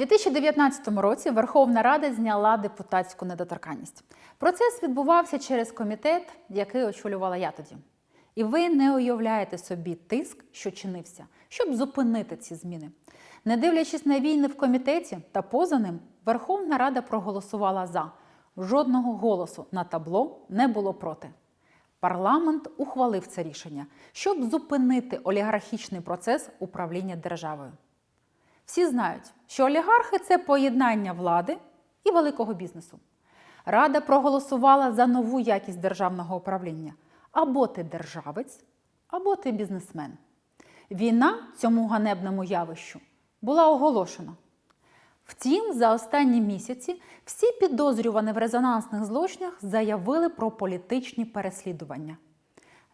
2019 році Верховна Рада зняла депутатську недоторканність. Процес відбувався через комітет, який очолювала я тоді. І ви не уявляєте собі тиск, що чинився, щоб зупинити ці зміни. Не дивлячись на війни в комітеті та поза ним, Верховна Рада проголосувала за. Жодного голосу на табло не було проти. Парламент ухвалив це рішення, щоб зупинити олігархічний процес управління державою. Всі знають, що олігархи це поєднання влади і великого бізнесу. Рада проголосувала за нову якість державного управління. Або ти державець, або ти бізнесмен. Війна цьому ганебному явищу була оголошена. Втім, за останні місяці всі підозрювані в резонансних злочинах заявили про політичні переслідування.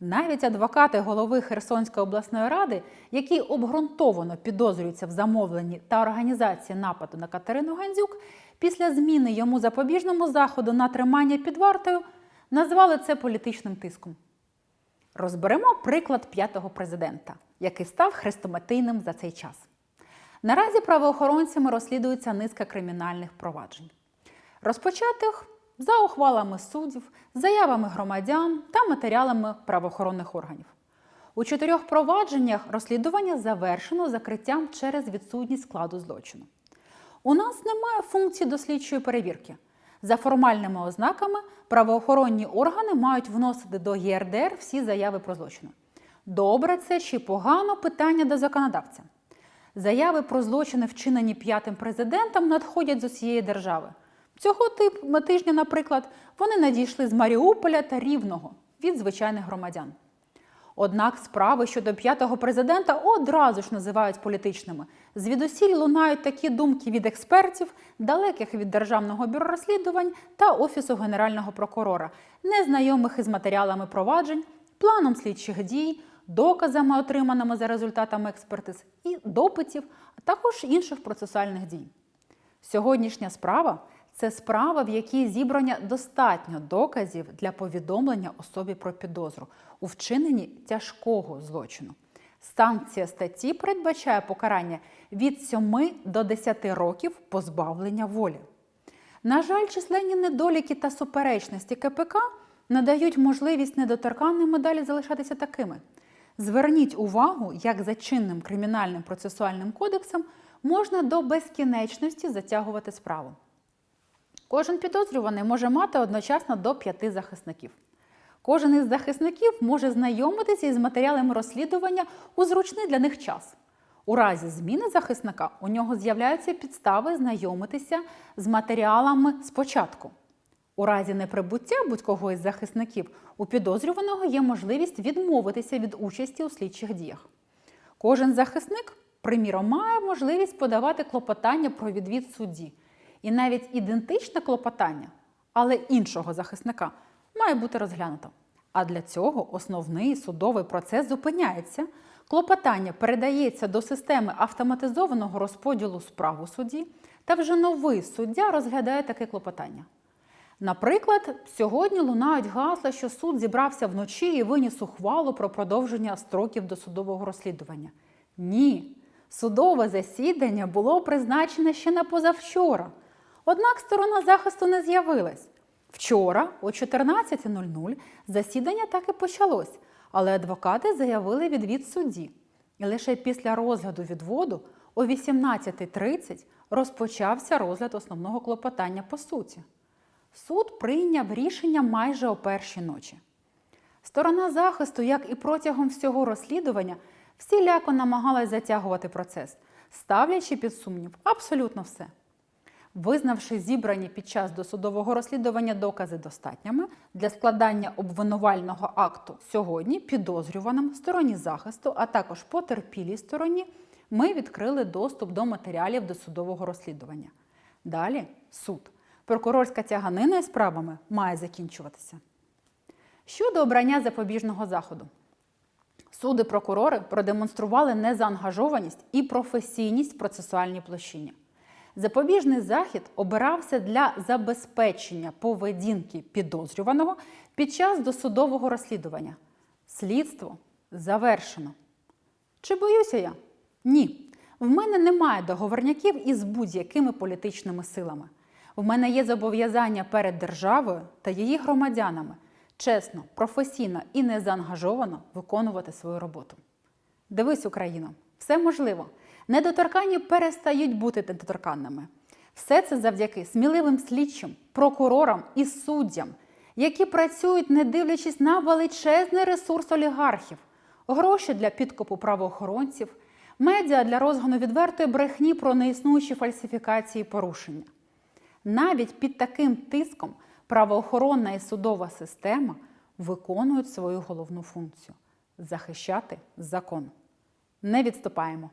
Навіть адвокати голови Херсонської обласної ради, які обґрунтовано підозрюються в замовленні та організації нападу на Катерину Гандзюк, після зміни йому запобіжному заходу на тримання під вартою назвали це політичним тиском. Розберемо приклад п'ятого президента, який став хрестоматийним за цей час. Наразі правоохоронцями розслідується низка кримінальних проваджень, розпочатих за ухвалами суддів, заявами громадян та матеріалами правоохоронних органів. У чотирьох провадженнях розслідування завершено закриттям через відсутність складу злочину. У нас немає функції дослідчої перевірки. За формальними ознаками правоохоронні органи мають вносити до ЄРДР всі заяви про злочини. Добре це чи погано питання до законодавця. Заяви про злочини, вчинені п'ятим президентом, надходять з усієї держави. Цього типу тижня, наприклад, вони надійшли з Маріуполя та Рівного від звичайних громадян. Однак справи щодо п'ятого президента одразу ж називають політичними. Звідусіль лунають такі думки від експертів, далеких від Державного бюро розслідувань та Офісу Генерального прокурора, незнайомих із матеріалами проваджень, планом слідчих дій, доказами, отриманими за результатами експертиз, і допитів, а також інших процесуальних дій. Сьогоднішня справа це справа, в якій зібрання достатньо доказів для повідомлення особі про підозру у вчиненні тяжкого злочину. Санкція статті передбачає покарання від 7 до 10 років позбавлення волі. На жаль, численні недоліки та суперечності КПК надають можливість недоторканним медалі залишатися такими. Зверніть увагу, як за чинним кримінальним процесуальним кодексом можна до безкінечності затягувати справу. Кожен підозрюваний може мати одночасно до п'яти захисників. Кожен із захисників може знайомитися із матеріалами розслідування у зручний для них час. У разі зміни захисника у нього з'являються підстави знайомитися з матеріалами спочатку. У разі неприбуття будь-кого із захисників у підозрюваного є можливість відмовитися від участі у слідчих діях. Кожен захисник, приміром, має можливість подавати клопотання про відвід судді. І навіть ідентичне клопотання, але іншого захисника, має бути розглянуто. А для цього основний судовий процес зупиняється, клопотання передається до системи автоматизованого розподілу справ у суді, та вже новий суддя розглядає таке клопотання. Наприклад, сьогодні лунають гасла, що суд зібрався вночі і виніс ухвалу про продовження строків досудового розслідування. Ні, судове засідання було призначене ще на позавчора. Однак сторона захисту не з'явилась. Вчора, о 14.00, засідання так і почалось, але адвокати заявили відвід судді. І лише після розгляду відводу о 18.30 розпочався розгляд основного клопотання по суті. Суд прийняв рішення майже о першій ночі. Сторона захисту, як і протягом всього розслідування, всіляко намагалась затягувати процес, ставлячи під сумнів абсолютно все. Визнавши зібрані під час досудового розслідування докази достатніми для складання обвинувального акту сьогодні підозрюваним стороні захисту, а також потерпілій стороні, ми відкрили доступ до матеріалів досудового розслідування. Далі суд. Прокурорська тяганина із справами має закінчуватися. Щодо обрання запобіжного заходу. Суди прокурори продемонстрували незаангажованість і професійність в процесуальній площині. Запобіжний захід обирався для забезпечення поведінки підозрюваного під час досудового розслідування. Слідство завершено. Чи боюся я? Ні. В мене немає договорняків із будь-якими політичними силами. В мене є зобов'язання перед державою та її громадянами чесно, професійно і незаангажовано виконувати свою роботу. Дивись, Україно, все можливо. Недоторканні перестають бути недоторканними. Все це завдяки сміливим слідчим, прокурорам і суддям, які працюють, не дивлячись на величезний ресурс олігархів, гроші для підкупу правоохоронців, медіа для розгону відвертої брехні про неіснуючі фальсифікації і порушення. Навіть під таким тиском правоохоронна і судова система виконують свою головну функцію захищати закон. Не відступаємо.